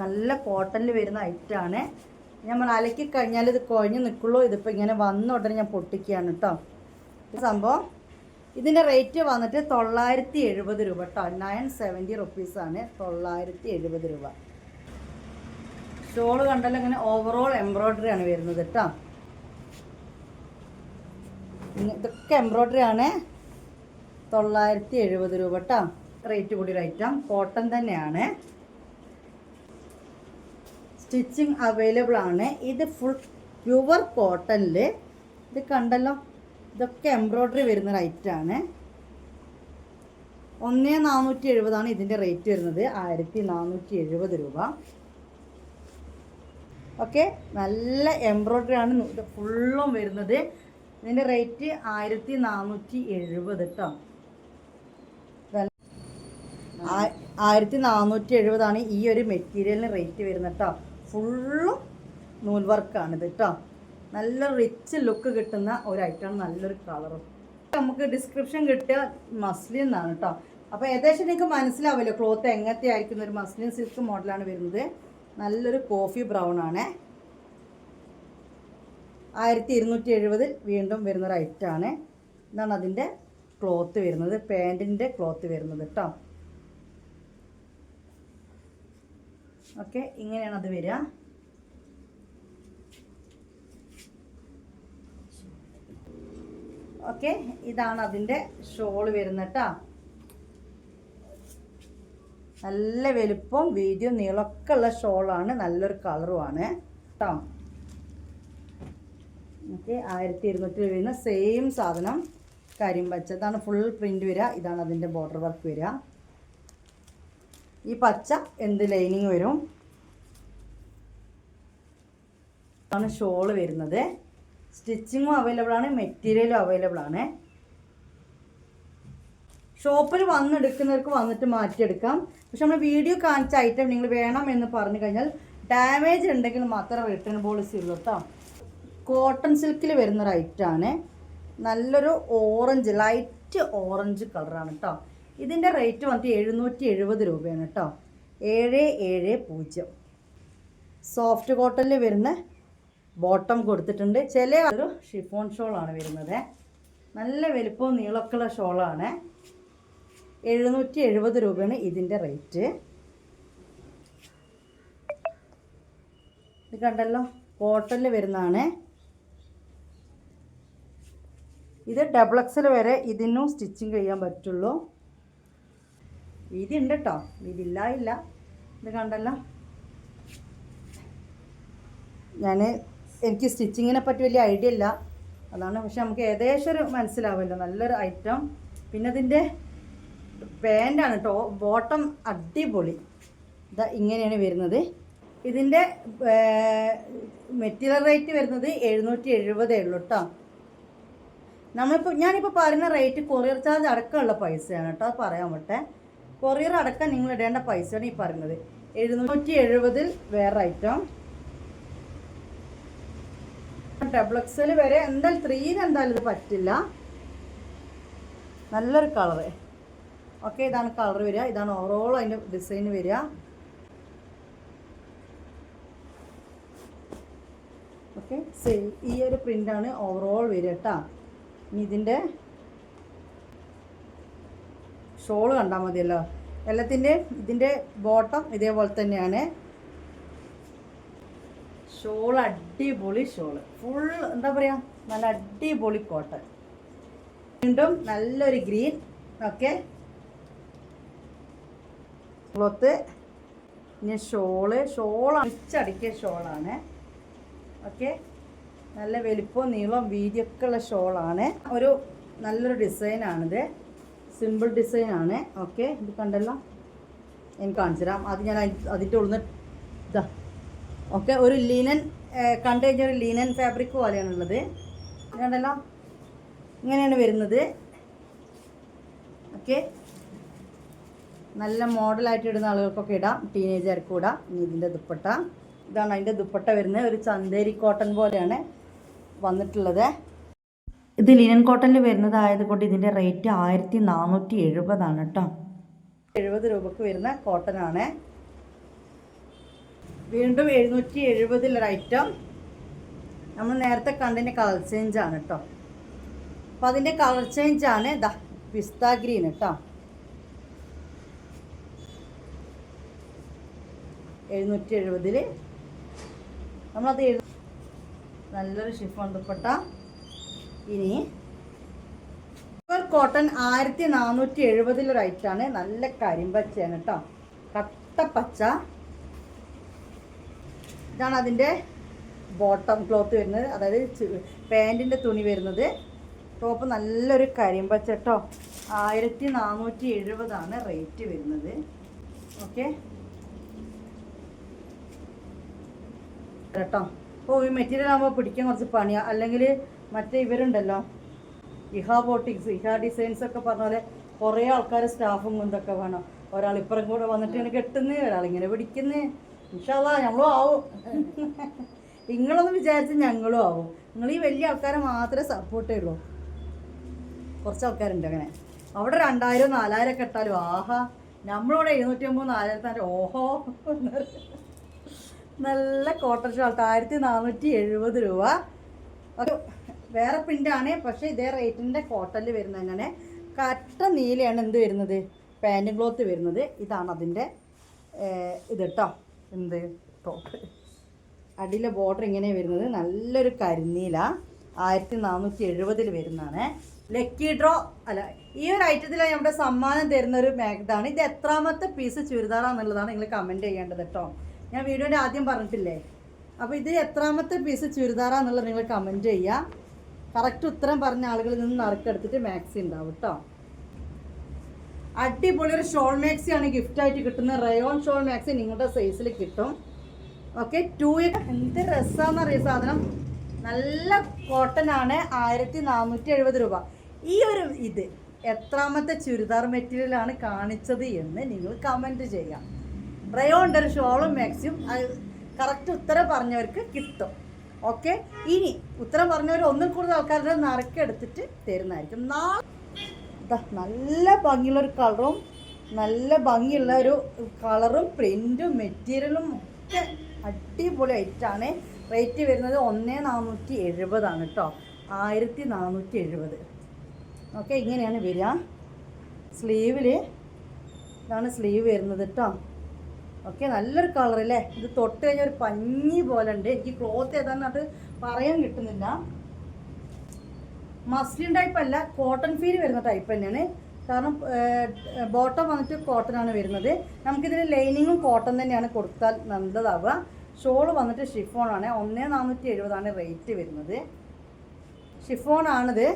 നല്ല കോട്ടണിൽ വരുന്ന ഐറ്റാണ് നമ്മൾ അലക്കി കഴിഞ്ഞാൽ ഇത് കുഴഞ്ഞ് നിൽക്കുള്ളൂ ഇതിപ്പോൾ ഇങ്ങനെ വന്ന ഉടനെ ഞാൻ പൊട്ടിക്കുകയാണ് കേട്ടോ സംഭവം ഇതിന്റെ റേറ്റ് വന്നിട്ട് തൊള്ളായിരത്തി എഴുപത് രൂപ കേട്ടോ നയൻ സെവന്റി റുപ്പീസാണ് തൊള്ളായിരത്തി എഴുപത് രൂപ. ഷോൾ കണ്ടല്ലോ ഇങ്ങനെ ഓവറോൾ എംബ്രോയ്ഡറി ആണ് വരുന്നത് കേട്ടോ ഇതൊക്കെ എംബ്രോയ്ഡറി ആണ് തൊള്ളായിരത്തി എഴുപത് രൂപ കേട്ടോ റേറ്റ് കൂടി ഐറ്റം കോട്ടൺ തന്നെയാണ്. സ്റ്റിച്ചിങ് അവൈലബിൾ ആണ്. ഇത് ഫുൾ പ്യുവർ കോട്ടണിൽ ഇത് കണ്ടല്ലോ? ഇതൊക്കെ എംബ്രോയ്ഡറി വരുന്ന റൈറ്റാണ് ഒന്നേ നാനൂറ്റി എഴുപതാണ് ഇതിന്റെ റേറ്റ് വരുന്നത്. ആയിരത്തി നാനൂറ്റി എഴുപത് രൂപ. ഓക്കെ? നല്ല എംബ്രോയ്ഡറി ആണ്. ഇത് ഫുള്ളും വരുന്നത് ഇതിന്റെ റേറ്റ് ആയിരത്തി നാനൂറ്റി എഴുപത് കേട്ടോ ആയിരത്തി നാനൂറ്റി എഴുപതാണ് ഈ ഒരു മെറ്റീരിയലിന് റേറ്റ് വരുന്നത് കേട്ടോ ഫുള്ളും നൂൽ വർക്കാണിത് കേട്ടോ നല്ല റിച്ച് ലുക്ക് കിട്ടുന്ന ഒരു ഐറ്റമാണ് നല്ലൊരു കളറും നമുക്ക് ഡിസ്ക്രിപ്ഷൻ കിട്ടിയ മസ്ലിൻ എന്നാണ് കേട്ടോ അപ്പോൾ ഏകദേശം നിങ്ങൾക്ക് മനസ്സിലാവില്ല ക്ലോത്ത് എങ്ങനത്തെ ആയിരിക്കുന്ന ഒരു മസ്ലിൻ സിൽക്ക് മോഡലാണ് വരുന്നത്. നല്ലൊരു കോഫി ബ്രൗൺ ആണ്. ആയിരത്തി ഇരുന്നൂറ്റി എഴുപതിൽ വീണ്ടും വരുന്നൊരു ഐറ്റമാണ് ഇതാണ് അതിന്റെ ക്ലോത്ത് വരുന്നത്. പാന്റിന്റെ ക്ലോത്ത് വരുന്നത് കേട്ടോ ഓക്കെ ഇങ്ങനെയാണ് അത് വരിക. ഓക്കെ ഇതാണ് അതിന്റെ ഷോൾ വരുന്നത് കേട്ടോ നല്ല വലുപ്പം വീതിയും നീളമൊക്കെ ഉള്ള ഷോളാണ് നല്ലൊരു കളറുമാണ് കേട്ടോ ഓക്കെ ആയിരത്തി ഇരുന്നൂറ്റി വരുന്ന സെയിം സാധനം കാര്യം ഇതാണ് ഫുൾ പ്രിന്റ് വരിക. ഇതാണ് അതിന്റെ ബോർഡർ വർക്ക് വരിക. ഈ പച്ച എന്ത് ലൈനിങ് വരും? ആണ് ഷോൾ വരുന്നത്. സ്റ്റിച്ചിങ്ങും അവൈലബിൾ ആണ്. മെറ്റീരിയലും അവൈലബിൾ ആണ്. ഷോപ്പിൽ വന്നെടുക്കുന്നവർക്ക് വന്നിട്ട് മാറ്റിയെടുക്കാം. പക്ഷെ നമ്മൾ വീഡിയോ കാണിച്ച ഐറ്റം നിങ്ങൾ വേണം എന്ന് പറഞ്ഞു കഴിഞ്ഞാൽ ഡാമേജ് ഉണ്ടെങ്കിൽ മാത്രം റിട്ടേൺ പോളിസി ഉള്ളൂ കേട്ടോ കോട്ടൺ സിൽക്കിൽ വരുന്ന ഐറ്റമാണ് നല്ലൊരു ഓറഞ്ച് ലൈറ്റ് ഓറഞ്ച് കളറാണ് കേട്ടോ ഇതിന്റെ റേറ്റ് വന്നിട്ട് എഴുന്നൂറ്റി എഴുപത് രൂപയാണ് കേട്ടോ ഏഴ് ഏഴ് പൂജ്യം. സോഫ്റ്റ് കോട്ടണിൽ വരുന്ന ബോട്ടം കൊടുത്തിട്ടുണ്ട്. ചില ഒരു ഷിഫോൺ ഷോളാണ് വരുന്നത്. നല്ല വലിപ്പവും നീളമൊക്കെയുള്ള ഷോളാണ് എഴുന്നൂറ്റി എഴുപത് രൂപയാണ് ഇതിന്റെ റേറ്റ്. ഇത് കണ്ടല്ലോ കോട്ടണിൽ വരുന്നതാണ്. ഇത് ഡബിൾ എക്സൽ വരെ ഇതിനും സ്റ്റിച്ചിങ് ചെയ്യാൻ പറ്റുള്ളൂ. വീതിയുണ്ട് കേട്ടോ വീതി ഇല്ല. ഇല്ല ഇത് കണ്ടല്ലോ. ഞാൻ എനിക്ക് സ്റ്റിച്ചിങ്ങിനെ പറ്റി വലിയ ഐഡിയ ഇല്ല. അതാണ് പക്ഷെ നമുക്ക് ഏകദേശം ഒരു മനസ്സിലാവുമല്ലോ നല്ലൊരു ഐറ്റം പിന്നെ അതിന്റെ പാന്റാണ് കേട്ടോ ബോട്ടം അടിപൊളി. ഇതാ ഇങ്ങനെയാണ് വരുന്നത്. ഇതിന്റെ മെറ്റീരിയൽ റേറ്റ് വരുന്നത് എഴുന്നൂറ്റി എഴുപതേ ഉള്ളൂ കേട്ടോ നമ്മളിപ്പോൾ ഞാനിപ്പോൾ പറയുന്ന റേറ്റ് കൊറിയർ ചാർജ് അടക്കമുള്ള പൈസയാണ് കേട്ടോ പറയാൻ പറ്റേ കൊറിയർ അടക്കം നിങ്ങൾ ഇടേണ്ട പൈസയാണ് ഈ പറയുന്നത്. എഴുന്നൂറ്റി എഴുപതിൽ വേറെ ഐറ്റം ഡബിൾ എക്സൽ വരെ എന്തായാലും ത്രീന് എന്തായാലും ഇത് പറ്റില്ല. നല്ലൊരു കളറ് ഓക്കെ ഇതാണ് കളർ വരിക. ഇതാണ് ഓവറോൾ അതിന്റെ ഡിസൈൻ വരിക. ഓക്കെ സെയിം ഈ ഒരു പ്രിന്റാണ് ഓവറോൾ വരിക കേട്ടോ. ഇനി ഇതിന്റെ ഷോൾ കണ്ടാൽ മതിയല്ലോ. എല്ലാത്തിന്റെയും ഇതിന്റെ ബോട്ടം ഇതേപോലെ തന്നെയാണ്. ഷോൾ അടിപൊളി ഷോൾ ഫുൾ എന്താ പറയുക നല്ല അടിപൊളി കോട്ടൺ വീണ്ടും നല്ലൊരു ഗ്രീൻ ഓക്കെ ക്ലോത്ത്. ഇനി ഷോൾ. ഷോളാണ് ഉച്ചടിക്കിയ ഷോളാണ്. ഓക്കെ നല്ല വലിപ്പവും നീളവും വീതിയൊക്കെ ഉള്ള ഷോളാണ്. ഒരു നല്ലൊരു ഡിസൈനാണിത്. സിമ്പിൾ ഡിസൈനാണ്. ഓക്കെ ഇത് കണ്ടല്ലോ? എനിക്ക് കാണിച്ചു തരാം അത് ഞാൻ അതി- അതിന്റെ ഉള്ളിൽ ഇതാ. ഓക്കെ ഒരു ലീനൻ കണ്ടു കഴിഞ്ഞാൽ ഒരു ലീനൻ ഫാബ്രിക് പോലെയാണുള്ളത്. കണ്ടല്ലോ? ഇങ്ങനെയാണ് വരുന്നത്. ഓക്കെ. നല്ല മോഡലായിട്ട് ഇടുന്ന ആളുകൾക്കൊക്കെ ഇടാം. ടീനേജർക്കും ഇടാം. ഇതിന്റെ ദുപ്പട്ട. ഇതാണ് അതിന്റെ ദുപ്പട്ട വരുന്നത്. ഒരു ചന്തേരി കോട്ടൺ പോലെയാണ്. വന്നിട്ടുള്ളത്. ഇത് ലിനൻ കോട്ടണിൽ വരുന്നതായത് കൊണ്ട് ഇതിന്റെ റേറ്റ് ആയിരത്തി നാനൂറ്റി എഴുപതാണ് കേട്ടോ. എഴുപത് രൂപക്ക് വരുന്ന കോട്ടനാണ് വീണ്ടും എഴുന്നൂറ്റി എഴുപതിലൊരു ഐറ്റം നമ്മൾ നേരത്തെ കണ്ടതിന്റെ കളർ ചേഞ്ച് ആണ് കേട്ടോ. അപ്പം അതിന്റെ കളർ ചേഞ്ച് ആണ് ദാ പിസ്ത ഗ്രീൻ കേട്ടോ. എഴുന്നൂറ്റി എഴുപതിൽ നമ്മളത് എഴു നല്ലൊരു ഷിഫോൺ ദുപ്പട്ട ഇനി കോട്ടൺ ആയിരത്തി നാനൂറ്റി എഴുപതിലൊരു ഐറ്റാണ്. നല്ല കരിമ്പച്ചയാണ് കേട്ടോ കട്ടപ്പച്ച. ഇതാണ് അതിന്റെ ബോട്ടം ക്ലോത്ത് വരുന്നത്. അതായത് പാന്റിന്റെ തുണി വരുന്നത്. ടോപ്പ് നല്ലൊരു കരിമ്പച്ച കേട്ടോ ആയിരത്തി നാനൂറ്റി എഴുപതാണ് റേറ്റ് വരുന്നത്. ഓക്കെ കേട്ടോ അപ്പോൾ ഈ മെറ്റീരിയൽ ആകുമ്പോൾ പിടിക്കാൻ കുറച്ച് പണിയാണ് അല്ലെങ്കിൽ മറ്റേ ഇവരുണ്ടല്ലോ ഇഹ ബോട്ടിക്സ് ഇഹ ഡിസൈൻസ് ഒക്കെ പറഞ്ഞ പോലെ കുറേ ആൾക്കാർ സ്റ്റാഫും കൊണ്ടൊക്കെ വേണം. ഒരാൾ ഇപ്പുറം കൂടെ വന്നിട്ട് ഇങ്ങനെ കെട്ടുന്നേ ഒരാൾ ഇങ്ങനെ പിടിക്കുന്നേ. ഇൻഷാല്ലാ ഞങ്ങളും ആവും. നിങ്ങളൊന്ന് വിചാരിച്ച് ഞങ്ങളും ആവും. നിങ്ങൾ ഈ വലിയ ആൾക്കാരെ മാത്രമേ സപ്പോർട്ട് ചെയ്യുള്ളൂ. കുറച്ച് ആൾക്കാരുണ്ട് അങ്ങനെ. അവിടെ രണ്ടായിരം നാലായിരം ഒക്കെ ഇട്ടാലും ആഹാ. നമ്മളിവിടെ എഴുന്നൂറ്റി അമ്പത് നാലായിരത്തി ഓഹോ. നല്ല കോട്ടൺ ഷോൾട്ട് ആയിരത്തി നാനൂറ്റി എഴുപത് രൂപ വേറെ പ്രിന്റാണ് പക്ഷേ ഇതേ റേറ്റിന്റെ കോട്ടണിൽ വരുന്നത് അങ്ങനെ കട്ട നീലയാണ് എന്ത് വരുന്നത്? പാന്റ് ക്ലോത്ത് വരുന്നത്. ഇതാണ് അതിന്റെ ഇത് കേട്ടോ എന്ത്? ടോപ്പ് അടിയിലെ ബോർഡർ ഇങ്ങനെ വരുന്നത്. നല്ലൊരു കരിനീല. ആയിരത്തി നാനൂറ്റി എഴുപതിൽ വരുന്നതാണ്. ലക്കി ഡ്രോ അല്ല ഈ ഒരു ഐറ്റത്തിൽ നമ്മുടെ സമ്മാനം തരുന്ന ഒരു മാഗ്ഡാണ് ഇത് എത്രാമത്തെ പീസ് ചുരിദാറാന്നുള്ളതാണ് നിങ്ങൾ കമന്റ് ചെയ്യേണ്ടത് കേട്ടോ ഞാൻ വീഡിയോന്റെ ആദ്യം പറഞ്ഞിട്ടില്ലേ? അപ്പോൾ ഇത് എത്രാമത്തെ പീസ് ചുരിദാറാന്നുള്ളത് നിങ്ങൾ കമന്റ് ചെയ്യുക കറക്റ്റ് ഉത്തരം പറഞ്ഞ ആളുകളിൽ നിന്ന് നറുക്കെടുത്തിട്ട് മാക്സി ഉണ്ടാവും കേട്ടോ അടിപൊളി ഒരു ഷോൾ മാക്സി ആണ് ഗിഫ്റ്റ് ആയിട്ട് കിട്ടുന്ന റയോൺ ഷോൾ മാക്സി നിങ്ങളുടെ സൈസിൽ കിട്ടും. ഓക്കെ ടു എന്ത് രസമാണെന്നറിയ സാധനം? നല്ല കോട്ടൺ ആണ്. ആയിരത്തി നാനൂറ്റി എഴുപത് രൂപ. ഈ ഒരു ഇത് എത്രാമത്തെ ചുരിദാർ മെറ്റീരിയലാണ് കാണിച്ചത് എന്ന് നിങ്ങൾ കമന്റ് ചെയ്യാം. റയോണിന്റെ ഒരു ഷോളും മാക്സിയും കറക്റ്റ് ഉത്തരം പറഞ്ഞവർക്ക് കിട്ടും. ഓക്കെ ഇനി ഉത്തരം പറഞ്ഞവർ ഒന്നും കൂടുതൽ ആൾക്കാരുടെ നറുക്കെടുത്തിട്ട് തരുന്നതായിരിക്കും. നല്ല ഭംഗിയുള്ള ഒരു കളറും നല്ല ഭംഗിയുള്ള ഒരു കളറും പ്രിന്റും മെറ്റീരിയലും ഒക്കെ അടിപൊളി ആയിട്ടാണ് റേറ്റ് വരുന്നത് ഒന്ന് നാനൂറ്റി എഴുപതാണ് കേട്ടോ ആയിരത്തി നാനൂറ്റി എഴുപത്. ഓക്കെ ഇങ്ങനെയാണ് വരിക. സ്ലീവിൽ ഇതാണ് സ്ലീവ് വരുന്നത് കേട്ടോ ഓക്കെ നല്ലൊരു കളർ അല്ലേ? ഇത് തൊട്ട് കഴിഞ്ഞാൽ ഒരു പഞ്ഞി പോലെ ഉണ്ട്. എനിക്ക് ക്ലോത്ത് ഏതാണെന്ന് അത് പറയാൻ കിട്ടുന്നില്ല. മസ്ലിൻ ടൈപ്പ് അല്ല കോട്ടൺ ഫീൽ വരുന്ന ടൈപ്പ് തന്നെയാണ്. കാരണം ബോട്ടം വന്നിട്ട് കോട്ടൺ ആണ് വരുന്നത്. നമുക്കിതിന് ലൈനിങ്ങും കോട്ടൺ തന്നെയാണ് കൊടുത്താൽ നല്ലതാവുക. ഷോൾ വന്നിട്ട് ഷിഫോൺ ആണ്. ഒന്നേ നാനൂറ്റി എഴുപതാണ് റേറ്റ് വരുന്നത്. ഷിഫോൺ ആണിത്.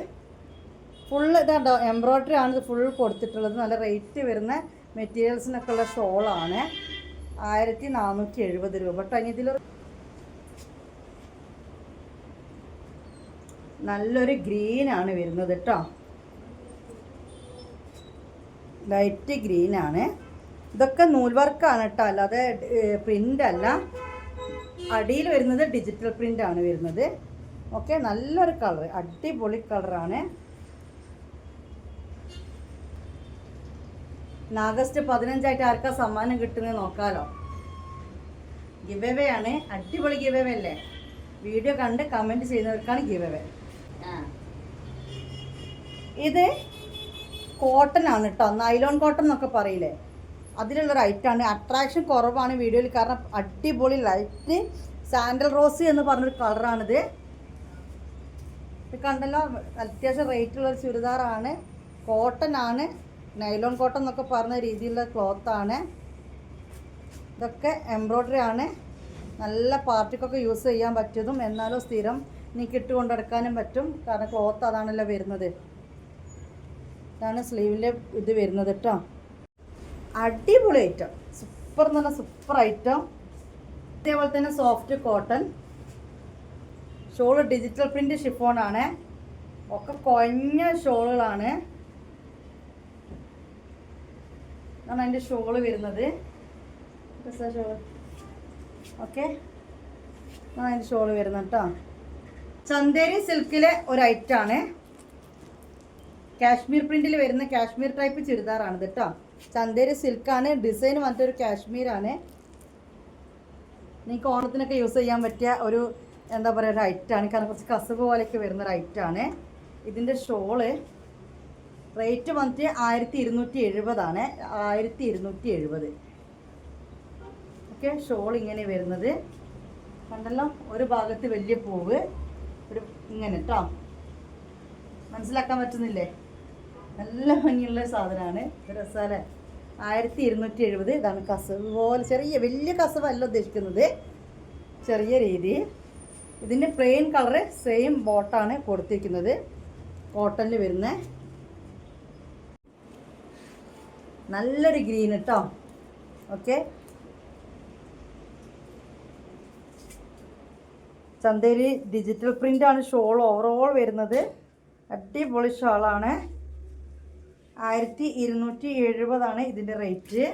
ഫുള്ള് ഇതാണ്ടോ എംബ്രോയ്ഡറി ആണിത് ഫുൾ കൊടുത്തിട്ടുള്ളത്. നല്ല റേറ്റ് വരുന്ന മെറ്റീരിയൽസിനൊക്കെ ഉള്ള ഷോളാണ് ആയിരത്തി നാനൂറ്റി എഴുപത് രൂപ. കേട്ടോ ഇനി ഇതിലൊരു നല്ലൊരു ഗ്രീൻ ആണ് വരുന്നത് കേട്ടോ. ലൈറ്റ് ഗ്രീൻ ആണ്. ഇതൊക്കെ നൂൽ വർക്കാണ് കേട്ടോ അല്ലാതെ പ്രിന്റ് അല്ല. അടിയിൽ വരുന്നത് ഡിജിറ്റൽ പ്രിന്റാണ് വരുന്നത്. ഓക്കെ നല്ലൊരു കളർ അടിപൊളി കളറാണ്. ആഗസ്റ്റ് പതിനഞ്ചായിട്ട് ആർക്കാ സമ്മാനം കിട്ടുന്നത് നോക്കാലോ? ഗിവ് ആണ്. അടിപൊളി ഗിവ് അല്ലേ? വീഡിയോ കണ്ട് കമന്റ് ചെയ്യുന്നവർക്കാണ് ഗിവ് ഇത് കോട്ടൺ ആണ് കേട്ടോ നൈലോൺ കോട്ടൺ എന്നൊക്കെ പറയില്ലേ? അതിലുള്ളൊരു ഐറ്റാണ് അട്രാക്ഷൻ കുറവാണ് വീഡിയോയിൽ കാരണം അടിപൊളി ലൈറ്റ് സാൻഡൽ റോസ് എന്ന് പറഞ്ഞൊരു കളറാണിത് ഇത് കണ്ടല്ലോ? അത്യാവശ്യം റേറ്റുള്ളൊരു ചുരിദാറാണ്. കോട്ടൺ ആണ്. നൈലോൺ കോട്ടൺ എന്നൊക്കെ പറഞ്ഞ രീതിയിലുള്ള ക്ലോത്താണ് ഇതൊക്കെ എംബ്രോയ്ഡറി ആണ്. നല്ല പാർട്ടിക്കൊക്കെ യൂസ് ചെയ്യാൻ പറ്റിയതും എന്നാലും സ്ഥിരം നീക്കി ഇട്ട് കൊണ്ടെടുക്കാനും പറ്റും. കാരണം ക്ലോത്ത് അതാണല്ലോ വരുന്നത്. ഇതാണ് സ്ലീവിന്റെ ഇത് വരുന്നത് കേട്ടോ അടിപൊളി ഐറ്റം സൂപ്പർ എന്ന് പറഞ്ഞാൽ സൂപ്പർ ഐറ്റം അതേപോലെ തന്നെ soft cotton shawl digital print ഷിഫോണാണ് ഒക്കെ കുഴഞ്ഞ ഷോളുകളാണ്. ഇതാണ് അതിന്റെ ഷോൾ വരുന്നത്. Shawl okay. ഇതാണ് അതിന്റെ ഷോൾ വരുന്നത് കേട്ടോ. ചന്തേരി സിൽക്കിലെ ഒരു ഐറ്റാണ് കാശ്മീർ പ്രിന്റിൽ വരുന്ന കാശ്മീർ ടൈപ്പ് ചുരിദാറാണ് കേട്ടോ. ചന്തേരി സിൽക്കാണ്. ഡിസൈൻ വന്നിട്ടൊരു കാശ്മീരാണ്. നിങ്ങൾക്ക് ഓണത്തിനൊക്കെ യൂസ് ചെയ്യാൻ പറ്റിയ ഒരു എന്താ പറയുക ഒരു ഐറ്റാണ് കാരണം കുറച്ച് കസവ് പോലെയൊക്കെ വരുന്ന ഒരു ഐറ്റാണ് ഇതിന്റെ ഷോൾ റേറ്റ് വന്നിട്ട് ആയിരത്തി ഇരുന്നൂറ്റി എഴുപതാണ് ആയിരത്തി ഇരുന്നൂറ്റി എഴുപത് ഓക്കെ ഷോൾ ഇങ്ങനെ വരുന്നത്. കണ്ടല്ലോ? ഒരു ഭാഗത്ത് വലിയ പൂവ് ഒരു ഇങ്ങനെ കേട്ടോ മനസ്സിലാക്കാൻ പറ്റുന്നില്ലേ? നല്ല ഭംഗിയുള്ള സാധനമാണ്. രസാല ആയിരത്തി ഇരുന്നൂറ്റി എഴുപത് ഇതാണ് കസവ് പോലെ ചെറിയ വലിയ കസവല്ല ഉദ്ദേശിക്കുന്നത്. ചെറിയ രീതി. ഇതിന്റെ പ്ലെയിൻ കളറ് സെയിം ബോട്ടാണ് കൊടുത്തിരിക്കുന്നത്. കോട്ടണിൽ വരുന്ന നല്ലൊരു ഗ്രീൻ കേട്ടോ ഓക്കെ. ചന്തേരി ഡിജിറ്റൽ പ്രിന്റാണ് ഷോൾ ഓവറോൾ വരുന്നത്. അടിപൊളി ഷോളാണ് ആയിരത്തി ഇരുന്നൂറ്റി എഴുപതാണ് ഇതിന്റെ റേറ്റ്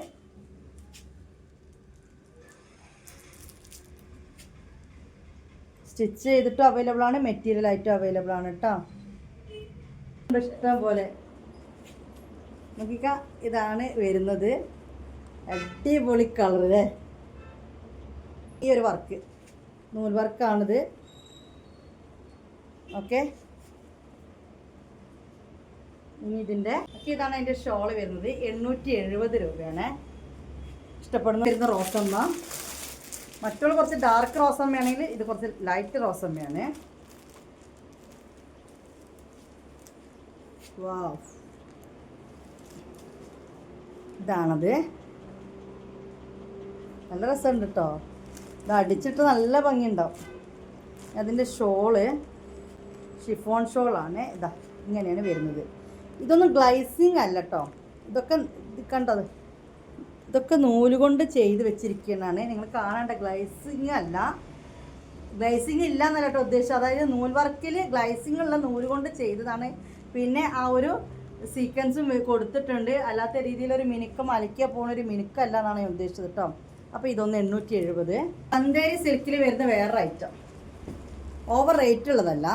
സ്റ്റിച്ച് ചെയ്തിട്ടും അവൈലബിൾ ആണ്. മെറ്റീരിയൽ ആയിട്ടും അവൈലബിൾ ആണ് കേട്ടോ ഇഷ്ടം പോലെ. നോക്കിക്ക ഇതാണ് വരുന്നത്. അടിപൊളി കളർ അല്ലേ ഈ ഒരു വർക്ക് നൂൽ വർക്കാണിത് ഓക്കെ ഇനി ഇതിന്റെ ഇതാണ് അതിന്റെ ഷോൾ വരുന്നത്. എണ്ണൂറ്റി എഴുപത് രൂപയാണ്. ഇഷ്ടപ്പെടുന്ന വരുന്ന റോസമ്മ മറ്റുള്ള കുറച്ച് ഡാർക്ക് റോസമ്മയാണെങ്കിൽ ഇത് കുറച്ച് ലൈറ്റ് റോസമ്മയാണ് വാവ് ഇതാണത്. നല്ല രസമുണ്ട് കേട്ടോ ഇത് അടിച്ചിട്ട് നല്ല ഭംഗിയുണ്ടാവും അതിന്റെ ഷോൾ ഷിഫോൺ ഷോളാണ്. ഇതാ ഇങ്ങനെയാണ് വരുന്നത്. ഇതൊന്നും ഗ്ലൈസിങ് അല്ല കേട്ടോ ഇതൊക്കെ ഇത് കണ്ടത് ഇതൊക്കെ നൂൽ കൊണ്ട് ചെയ്ത് വെച്ചിരിക്കുന്നതാണ്. നിങ്ങൾ കാണേണ്ട ഗ്ലൈസിങ് അല്ല. ഗ്ലൈസിങ് ഇല്ല എന്നല്ല കേട്ടോ ഉദ്ദേശിച്ചത് അതായത് നൂൽ വർക്കിൽ ഗ്ലൈസിങ് ഉള്ള നൂൽ കൊണ്ട് ചെയ്തതാണ്. പിന്നെ ആ ഒരു സീക്വൻസും കൊടുത്തിട്ടുണ്ട്. അല്ലാത്ത രീതിയിൽ ഒരു മിനുക്കം അലക്കിയ ഒരു മിനുക്കല്ല എന്നാണ് ഞാൻ ഉദ്ദേശിച്ചത് കേട്ടോ അപ്പോൾ ഇതൊന്ന് എണ്ണൂറ്റി എഴുപത് അന്തേരി സിൽക്കിൽ വരുന്ന വേറെ ഐറ്റം ഓവർ റേറ്റ് ഉള്ളതല്ല.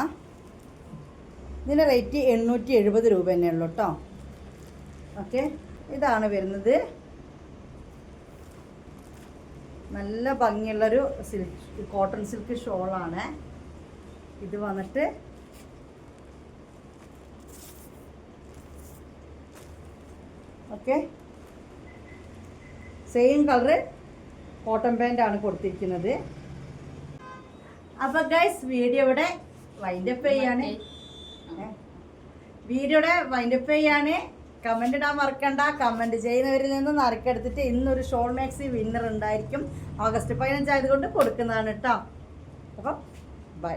ഇതിന്റെ റേറ്റ് എണ്ണൂറ്റി എഴുപത് രൂപ തന്നെ ഉള്ളൂ കേട്ടോ ഓക്കെ ഇതാണ് വരുന്നത്. നല്ല ഭംഗിയുള്ളൊരു സിൽക്ക് കോട്ടൺ സിൽക്ക് ഷോളാണ് ഇത് വന്നിട്ട് okay same colour cotton pant ആണ് കൊടുത്തിരിക്കുന്നത്. അപ്പോൾ ഗൈസ് വീഡിയോ ഇവിടെ വൈൻഡപ്പ് ചെയ്യാണ്. വീഡിയോയുടെ വൈൻഡപ്പ് ചെയ്യാണ്. കമന്റ് ഇടാൻ മറക്കണ്ട. കമന്റ് ചെയ്യുന്നവരിൽ നിന്ന് നറുക്കെടുത്തിട്ട് ഇന്നൊരു ഷോൾ മാക്സി വിന്നർ ഉണ്ടായിരിക്കും. ഓഗസ്റ്റ് പതിനഞ്ചായത് കൊണ്ട് കൊടുക്കുന്നതാണ് കേട്ടോ അപ്പം ബൈ